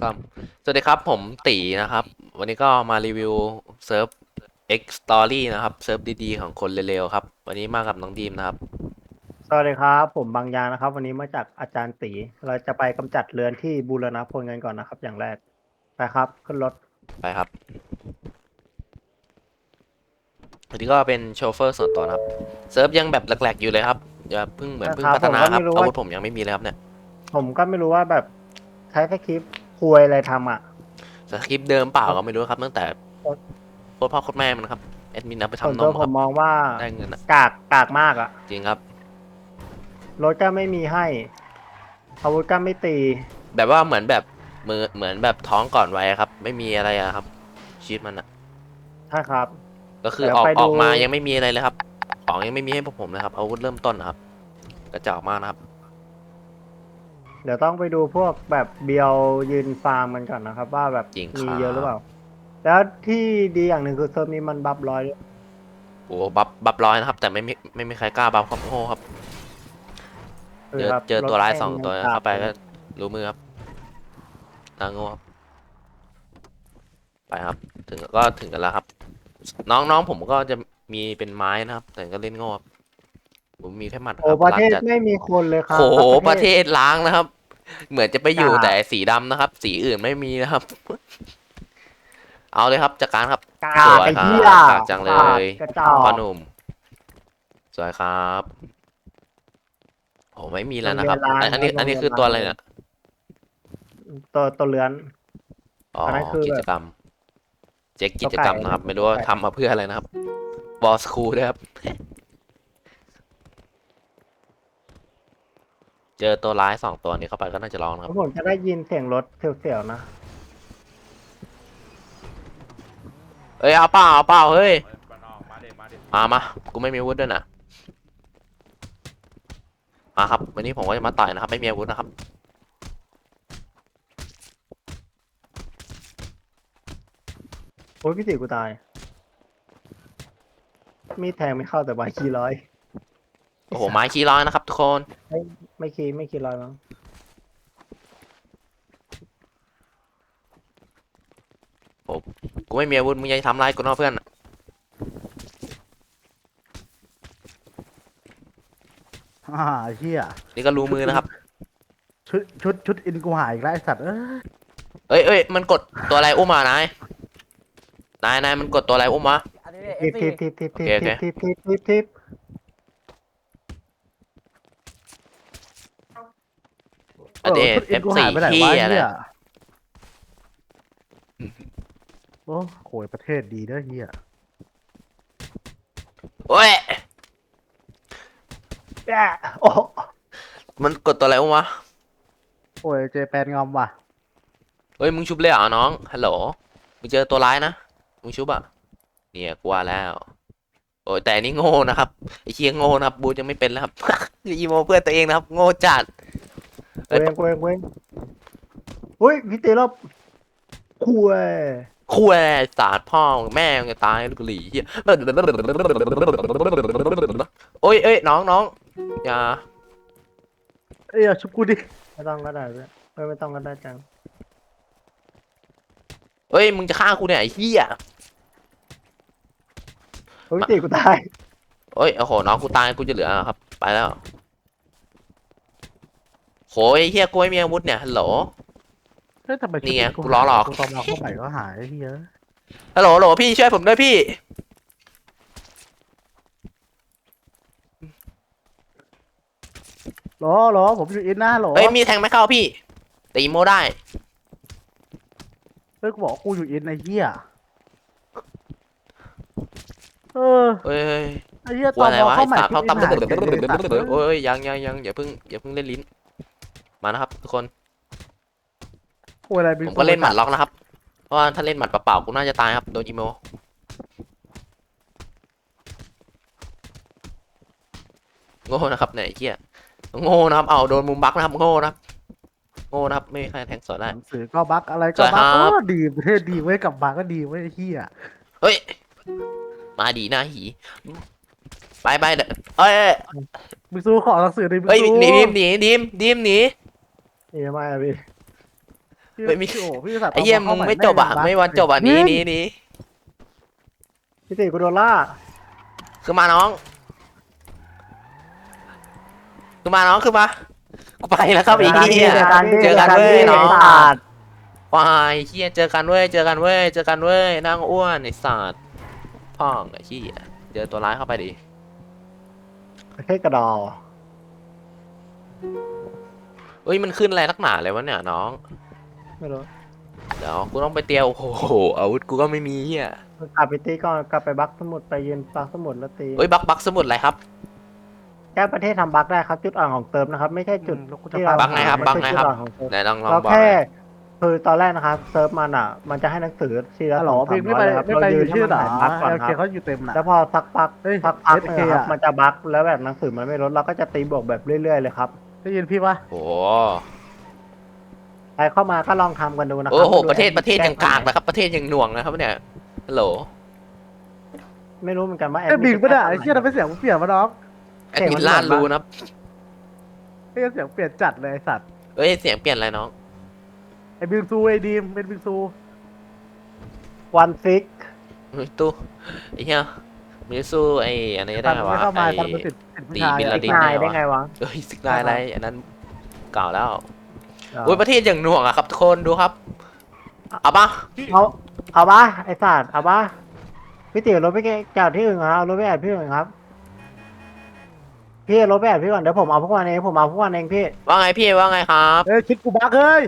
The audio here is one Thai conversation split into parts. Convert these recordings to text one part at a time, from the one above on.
สามสวัสดีครับผมตีนะครับ วันนี้ก็มารีวิวเซิร์ฟ X Story นะครับ เซิร์ฟดีๆ ของคนเร็วๆครับ วันนี้มากับน้องดีมนะครับ สวัสดีครับ ผมบางยางนะครับ วันนี้มาจากอาจารย์ตี เราจะไปกำจัดเรือนที่บูรณพลกันก่อนนะครับ อย่างแรกไปครับขึ้นรถไปครับอันนี้ก็เป็นโชเฟอร์ส่วนตัวนะครับ เซิร์ฟยังแบบแหลกๆอยู่เลยครับอย่าเพิ่งเหมือนเพิ่งพัฒนาครับอาวุธผมยังไม่มีเลยครับเนี่ยผมก็ไม่รู้ว่าแบบใช้สคริปต์ คุยอะไรทำอะ สคริปต์เดิมเปล่าก็ไม่รู้ครับตั้งแต่โคตรพ่อโคตรแม่มันครับแอดมินเอาไปส่วนทำนตัวมผครัมบมองว่าได้เงินอะกากกากมากอะ จริงครับ รถก็ไม่มีให้ อาวุธก็ไม่ตี แบบว่าเหมือนแบบมือเหมือนแบบท้องก่อนไว้อะครับ ไม่มีอะไรอะครับชีวิตมันอะใช่ครับ ก็คือเดี๋ยวออกไปดู ออกมายังไม่มีอะไรเลยครับ ของยังไม่มีให้พวกผมเลยครับอาวุธเริ่มต้นนะครับกระจอกมากนะครับ เดี๋ยวต้องไปดูพวกแบบเบียวยืนฟาร์มกันก่อนนะครับ ว่าแบบจริงมีครับเยอะหรือเปล่า แล้วที่ดีอย่างหนึ่งคือเซิร์ฟนี้มันบัฟร้อยด้วยโอ้บัฟบัฟร้อยนะครับ แต่ไม่มีไม่มีใครกล้าบัฟครับโง่ครับเจอแบบเจอตัวร้ายถสองตัวแม่เข้าไปกก็ลยรู้มือครับนางโง่ครับไปครับ ถึงก็ถึงกันแล้วครับ น้องน้องผมก็จะมีเป็นไม้นะครับ แต่ก็เล่นโง่ครับผมมีแค่หมัดคโอ้รับประเทศล้างจัดไม่มีคนเลยครับโอ้โหทั้งประเทศล้างนะครับ เหมือนจะไปอยู่กากแต่สีดำนะครับ สีอื่นไม่มีนะครับ เอาเลยครับจากการครับกาสกวยไอ้ครับเหี้ยกากจังเลยกระจอกพ่อหนุ่มสวยครับโอ้ไม่มีแล้วนะครับโรงเรียนล้างอันอันนี้โรงเรียนอันนี้คือตัวอะไรเนี่ยตัวตัวเลื้อน อ๋ออนนั้นคือกิแบบจกรรม เจ๊กกิจกรรมนะครับ ไม่รู้ว่าไก่ทำมาเพื่ออะไรนะครับ บอสคูลด้วยครับ เจอตัวร้ายสองตัวนี้เข้าไปก็น่าจะร้องนะครับ ผมจะได้ยินเสียงรถเสียวๆนะ เอ้ยเอาเปล่าเอาเปล่าเฮ้ยมาน้องมาเด็ดมาเด็ดมามากูไม่มีอาวุธด้วยนะ มาครับ วันนี้ผมก็จะมาต่อยนะครับ ไม่มีอาวุธนะครับ โอ้ยพี่ติกูตาย มีดแทงไม่เข้าแต่ใบคีร้อย โอ้โหไม้ขี้ร้อยนะครับ ทุกคน ไม่ไม่คีไม่คีร้อยมั้งกูไม่มีอาวุธมึงยังจะทำร้ายกูเนอกเพื่อน อ่าเฮียนี่ก็รู้มือนะครับ ชุดชุดชุดอินกูหายอีกแล้วไอสัตว์เอ้ยเอ้ยเอ้ยมันกดตัวอะไรอุ้มมานาย นายนายมันกดตัวอะไรอุ้มมาทิปทิปทิปทิปทิปโอเคทิปทิปทิปทิปทิป อันเดชุดอินกูหายไปไหนที่วะอะไรเฮียโอ้โหประเทศดีเด้อเฮียโอ้ยแย่โอ้มันกดตัวอะไรอุ้มมาโอ้ยเจแปนงอมว่ะเฮ้ยมึงชุบเลยเหรอน้องฮัลโหลมึงเจอตัวร้ายนะมึงชุบอะเนี่ยกลัวแล้วโอ้ยแต่อันนี่โง่นะครับไอ้เชียโง่นะครับบูธยังไม่เป็นแล้วครับอีโมเพื่อนตัวเองนะครับ โง่จัดกู เองกูเองกูเองอุ้ยพี่ตีรอบคุยคุยสาดพ่อแม่งจะตายลูกหลีเหี้ยโอ้ยเอ้ยน้องน้องอย่าเอ้ยชุบกูดิไม่ต้องก็ได้เว้ยไม่ไม่ต้องก็ได้จังเอ้ยมึงจะฆ่ากูเนี่ยไอ้เหี้ยโอ้ยพี่ตีกูตายโอ้ยโอ้โหน้องกูตายกูจะเหลือเหรอครับ ไปแล้ว โหยไอ้เหี้ยกูไม่มีอาวุธเนี่ยฮัลโหล เฮ้ยทำไมชุดนี่ไงอิกูล้อหลอก กูตอนมาเข้าใหม่ก็หายไอ้เฮียฮัลโหลฮัลโหลพี่ช่วยผมด้วยพี่หรอหรอผมอยู่อินนะหรอเอ้ยมีแทงไม่เข้าพี่ตีโมได้ เฮ้ยกูบอกกูอยู่อินไอ้เฮียเออเอ้ยไอ้เฮียกลัตวอนอะไรมาวะเข้าไอ้ใหม่สาดที่เขาอินตั้มหายเลยไอ้สัตว์เอ้ยโอ้ยยังยังยังอย่าเพิ่งอย่าเพิ่งเล่นลิ้น มานะครับ ทุกคนกูอะไรผมก็เล่นหมัดล็อกนะครับ เพราะว่าถ้าเล่นหมัดเปล่าๆกูน่าจะตายครับ โดนอีโม โง่นะครับเนี่ยไอ้เหี้ยโง่นะครับ เอาโดนมุมบักนะครับ โง่นะครับ โง่นะครับ ไม่มีใครแทงสวนได้ หนังสือก็บักอะไรก็สวัสดีบักครับโอ้ดีประเทศดีเว้ยกลับมาก็ดีเว้ยไอ้เฮียเฮ้ย มาดีหน้าหีไปไปเด้อเอ้ยเอ้ยมึงสู้ขอหนังสือดิมึงเฮ้ยสู้หนีดิมหนีดิมดิมหนี นี่ไม่อะพี่พี่ไม่มี พี่โอ้พี่สัตว์ไอ้เหี้ยตมึข้างใหไม่จบอะแงไม่วันจบอะหนี้นี้นี้พี่ตีกูโดนล่าคือมาน้อง คือมาน้องคือมา กูไปแล้วครับไอ้เหี้ย เจอกันเจอกันเว้ยน้องไสัตว์วายเหี้ยเจอกันเว้ยเจอกันเว้ยเจอกันเว้ยนางอ้วนไอ้สัตว์พ่องไอ้เหี้ยเจอตัวร้ายเข้าไปดิประเทศกระดอ เอ้ยมันขึ้นอะไรนักหนาเลยวะเนี่ยน้อง ไม่รู้เดี๋ยวกูต้องไปเตรียมโอ้โหอาวุธกูก็ไม่มีเหี้ยกลับไปตีก่อนกลับไปบักสมุดไปยืนบักสมุดแล้วตีเอ้ยบักบักสมุดอะไรครับ แก้ประเทศทำบักได้ครับ จุดอ่อนของเติมนะครับ ไม่ใช่จุดที่เราบั๊กไงครับบั๊กไงครับ ม่ใช่จุดอ่อนของเติมไหนลองลองเราบอกหแค่น่อยคือตอนแรกนะครับเซิร์ฟมันอะ มันจะให้หนังสือทีละฮัลโหลสองสาพี่มไม่ร้อยไปเลยครับไม่ไปเราอยืยู่นให้ชื่อมันเหรอหายบักก่อนโอคเครับ เขาอยู่เต็มน่ะแล้วพอสักพักเฮ้ยสักพัก SK นะครับอะ มันจะบักแล้วแบบหนังสือมันไม่ลดเราก็จะตีบวกแบบเรื่อยๆเลยครับ ได้ยินพี่ปะโอ้โหใครเข้ามาก็ลองทำกันดูนะครัโอ้โหดูประเทศประเทศแยังกากนะครับ ประเทศยังหน่วงนะครับเนี่ยฮัลโหลไม่รู้เหมือนกันว่าแอดไอ้มินบิงปะเนี่ยจะไอ้เชี่ยทำไมเสียงมันเปลี่ยนมาน้องแอดมินล้านรู้นะครับไอ้เสียงเปลี่ยนจัดเลยไอ้สัตว์เอ้ยเสียงเปลี่ยนอะไรน้องไอ้บิงซูไอ้ดีมเป็นบิงซูวันฟิกเฮ้ยตู้ไอ้เหี้ย มันจะสู้ไอ้อันนี้ได้ตันไงไม่วะเข้ามาไอ้ ตันมันติดติดผู้ตีชายบินอะลาดินนายได้ไงวะเอ้ยสิกนายอะไรอันนั้นเก่าแล้วโอ้ยประเทศอย่างหน่วงอะครับทุกคนดูครับเอาปะเอาเอาปะไอ้สัตว์เอาปะพี่ติ๋วรถไปแกจากที่อื่นครับเอารถไปแอบพี่อื่นครับพี่เอารถไปแอบพี่ก่อนเดี๋ยวผมเอาพวกวันเองผมเอาพวกวันเองพี่ว่าไงพี่ว่าไงครับ เอ้ยคิดกูบักเฮ้ย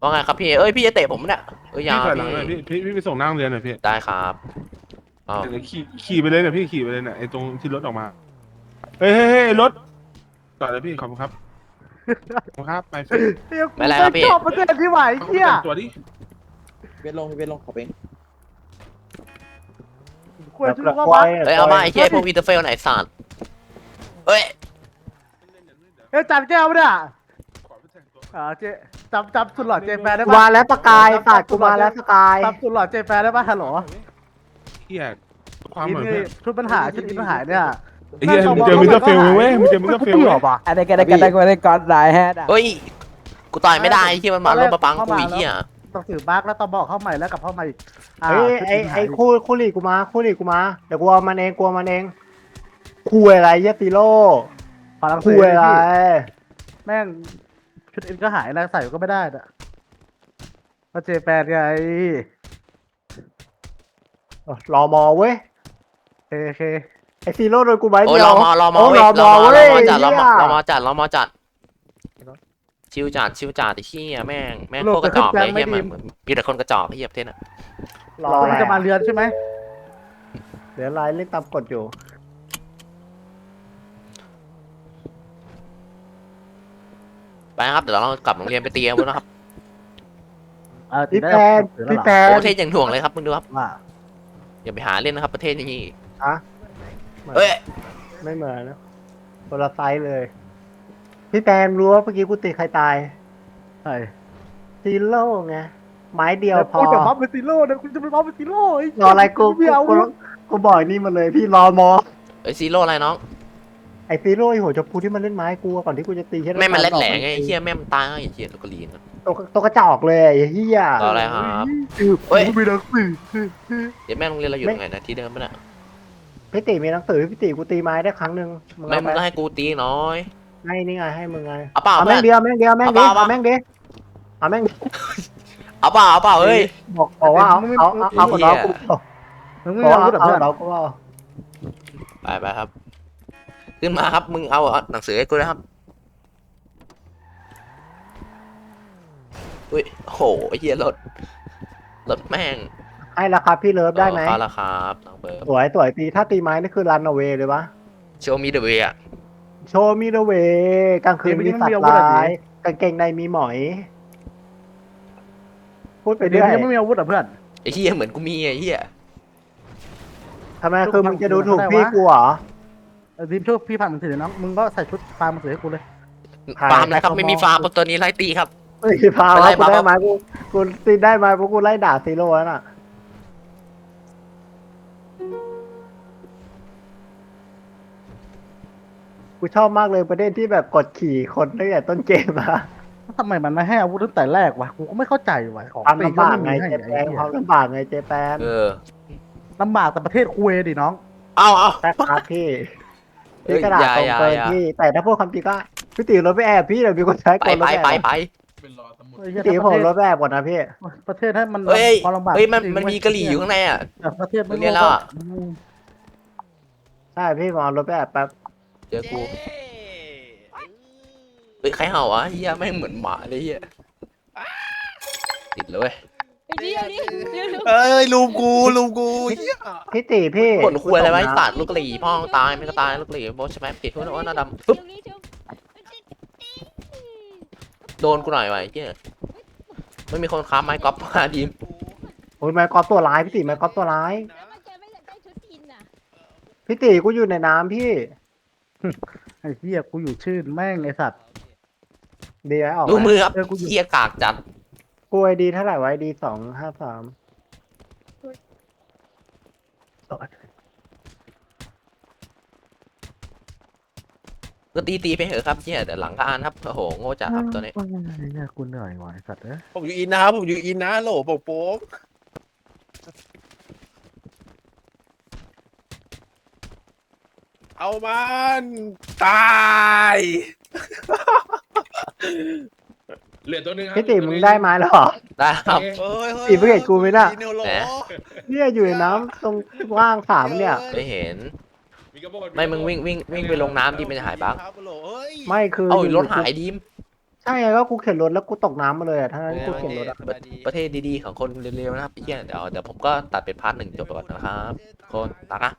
ว่าไงครับพี่เอ้ยพี่จะเตะผมเนี่ยเอ้ยอยาพี่ถอยหลังหน่อยพี่พี่พี่พี่ไปส่งนั่งเรียนหน่อยพี่ได้ครับ อ๋อเดี๋ยวขี่ขี่ไปเลยเนี่ยพี่ขี่ไปเลยเนี่ยไอ้ตรงที่รถออกมา เฮ้ยเฮ้ยเฮ้ยรถจอดเลยพี่ขอบคุณครับขอบคุณครับไปพี่เฮ้ยกูชอบประเทศที่ไหวไอ้เหี้ยแต่งตัวดิเวทลงเวทลงขอเป็นควรชื่อว่าบักเอ้ยเอามาไอ้เหี้ยพวกอินเตอร์เฟลไหนสัตว์เอ้ยเอ้ยจันแก้วปะเนี่ยขอไปแต่งตัวอ่าเจจำจำสุดหล่อเจแปนได้กูปะมาแล้วสกายสัตว์กูมาแล้วสกายจำสุดหล่อเจแปนได้ปะฮัลโหล เฮียความอินเหมือนนี่เพื่อนชุดปัญหาชุดอินปัญหาเนี่ยไอ้เฮียมึงเจอมิสเตอร์เฟลเว้ยมึงเจอมิสเตอร์เฟลกูเว้หรอยปะอะไรกันอะไรกันอะไรกันอะไรกันหลายแฮดอะเฮ้ยกูต่อยไม่ได้ไอ้เหี้ยมันมาลบมาปังกูไอ้เหี้ยต้องสื่อบักแล้วต้องบอกเข้าใหม่แล้วกลับเข้ามาอีกอ่าเฮ้ยชุดไอ้นหาไอ้คู่คู่หลีกูมาคู่หลีกูมาเดี๋ยวกูเอามันเองกลัวมันเองคุยอะไรเหี้ยติโร่ฝรั่งเศคุสยอะไรแม่งชุดอินก็หายแล้วใส่ก็ไม่ได้อะก็เจแปนไง รอมอเว้ยโอเคโอเคไอ้ซีโร่โดนกูใบโอ้ยเดียวรอมอรอมอโอ้เว้ยรอรมออมอรเว้อยมอจัดรอมอเหี้ยรอมอจัดรอมอจัด ชิวจัดชิวจัดไอ้เหี้ยแม่งแม่งโคตรกระจอกเลยเหี้ยมันมีแต่คนกระจอกไอ้เหี้ยประเทศน่ะรอเราอะไรจะมาเรือนใช่ไหมเดี๋ยวไลน์เล่นตามกฎอยู่ไปครับเดี๋ยวเรากลับโรงเรียนไปเตรียมไว้นะครับเออพี่ได้แพนถือพี่ล้วแพเหรอนโอ้ประเทศอย่างถ่วงเลยครับมึงดูครับว่า อย่าไปหาเล่นนะครับประเทศอย่างนี้อะเอ้ยไม่เหมือนนะคนละไซส์เลย พี่แพนรู้ว่าเมื่อกี้กูตีใครตายใช่ซีโร่ไงไม้เดียวพอกูจะบัฟเป็นซีโร่นะกูจะไปบัฟเป็นซีโร่ไรออะไรกูไม่กูเอากูกูบอกไอ้นี่มาเลยพี่รอมอเอ้ยซีโร่อะไรน้องไอ้ซีโร่ไอ้หัวชมพูที่มันเล่นไม้กูอะก่อนที่กูจะตีแค่แม่มันแหลกแหลงไงไอ้เหี้ยแม่มันตายไอ้เหี้ยตัวกระลีนครับ ตัวตัวกระจอกเลยไอ้เหี้ยรออะไรครับคือเฮ้ยกูมีหนังสือเดี๋ยวแม่โรงเรียนเราอยู่ตรงไหนนะที่เดิมปะเนี่ยพี่ติมีหนังสือพี่ติกูตีไม้ได้ครั้งหนึ่งมึงไม่เอามึงไปก็ให้กูตีน้อย ให้นี่ไงให้มึงไงเอาเปล่าเอาเพื่แม่องนเดียวแม่งเดียวแม่งเดียวเอาเปล่าเอาแม่งเดียวเอาแม่งเอาเปล่าเอาเปล่าเฮ้ยบอกบอกว่าเอาเอาเอาเอากับน้องกูบอกมึงไม่ว่าเอาเอาแต่เอาเพื่อนกับน้องกูว่าไปไปครับ ขึ้นมาครับมึงเอาหนังสือให้กูนะครับ อุ้ยโหไอ้เหี้ยรถรถแม่งให้ราคาพี่เลิฟได้ไหมเอาละครับน้องเบิร์ดสวยสวยตีถ้าตีไม้นี่คือรันเอาเวเลยวะโชว์มีเดอะเวย์อะโชว์มีเดเวกลางคืนมีสัตว์ร้ายกางเกงในมีหมอย พูดไปเดี๋ยเรื่วอยยังไม่มีอาวุธอะเพื่อนไอ้เหี้ยเหมือนกูมีไอ้เหี้ยทำไมคือมึงจะดูถูกพี่กูเหรอเออทีมช่วยพี่ผ่านมือถือน้องมึงก็ใส่ชุดฟาร์มมือถือให้กูเลยถ่ายฟาร์มอะไรครับไปไม่มีขโมยฟาร์มตัวนี้ไล่ตีครับ เฮ้ยพาไปไล่แล้วกูมาได้ไหมกูกูตีได้ไหมเพราะกูไล่ด่าซีโร่แล้วน่ะกูชอบมากเลยประเด็นที่แบบกดขี่คนตั้งแต่ต้นเกมอะทำไมมันไม่ให้อาวุธตั้งแต่แรกวะ กูก็ไม่เข้าใจวะของความฟรีลำบากไงให้เจไอ้แปนเหี้คยวามลำบากไงเจแปนเออลำบากแต่ประเทศคุยดิน้อง เอาเอาใช่ครับพี่เอ้ยพี่กระดาษอย่าตรงอย่าเกินอย่าพี่ แต่ถ้าพูดคำจริงก็พี่ตีรถไปแอบพี่เดี๋ยวมีคนใช้ไปกดรไปถแอบไปไปไอ้ เหี้พี่ยตีถ้าผมประเทศรถไปแอบก่อนนะพี่ ประเทศให้มันเฮ้ยความลำบากเฮ้ยมันจริงมันเว้มีกะหรี่อยู่ข้างในอะ แต่ประเทศไม่เรียนแล้วอะอืมใช่พี่มารถไปแอบแป๊บเจอกูเฮ้ยใครเห่าวะเฮียแม่งเหมือนหมาเลยเฮียติดเลยเว้ยเดี๋ยวดิเดี๋ยวดิเอ้ยลูมกูลูมกูเหี้ยพี่ตีพี่ผลคุยอะไรไว้กูตกน้ำสัตว์ลูกกะหรี่พ่อมึงตายไม่ก็ตายลูกกะหรี่โบทใช่ไหมปิดทุนว่าหน้าดำปึ๊บเดี๋ยวดิเดี๋ยว โดนกูหน่อยไว้เฮียไม่มีคนค้าไม้กอล์ฟมาดีมโอ้ยไม้กอล์ฟตัวร้ายพี่ตีไม้กอล์ฟตัวร้ายแล้วมันแกไม่อยากได้ชุดอินน่ะพี่ตีกูอยู่ในน้ำพี่ไอ้เหี้ยกูอยู่ชื่นแม่งไอ้สัตว์ดีไหมออกดูมือครับเออกูอยู่เฮียกากจัดกูไอดีเท่าไหร่ไว้ดีสองห้าสาม ก็ตีตีไปเถอะครับเฮียเดี๋ยวหลังก็อ่านครับโอ้โหโง่จัดครับตัวนี้ไอ้เหี้ยกูเหนื่อยว่ะไอ้สัตว์เอ้ยผมอยู่อินนะครับผมอยู่อินนะโหลโป่งโป๊กเอามันตาย เหลือตัวหนึ่งครับพี่ตีมึงได้ไม้แล้วเหรอ ได้ครับ เฮ้ยอีเพื่อนกูไหมน่ะอินโหลแหม เนี่ยอยู่ในน้ำตรงว่างสามเนี่ย ไม่เห็นมีกระโบด ไม่มึงวิ่งวิ่งวิ่งไปลงน้ำดิมันจะหายบั๊กครับโหลเฮ้ยไม่คือเอ้าอยู่รถหายดิมใช่ไงก็กูเข็นรถแล้วกูตกน้ำมาเลยอะทั้งนั้นที่กูเข็นรถอะสบายดีประเทศดีๆของคนเร็วๆนะครับเฮียเดี๋ยวเดี๋ยวผมก็ตัดเป็นพาร์ทหนึ่งจบไปก่อนนะครับคนตักนะ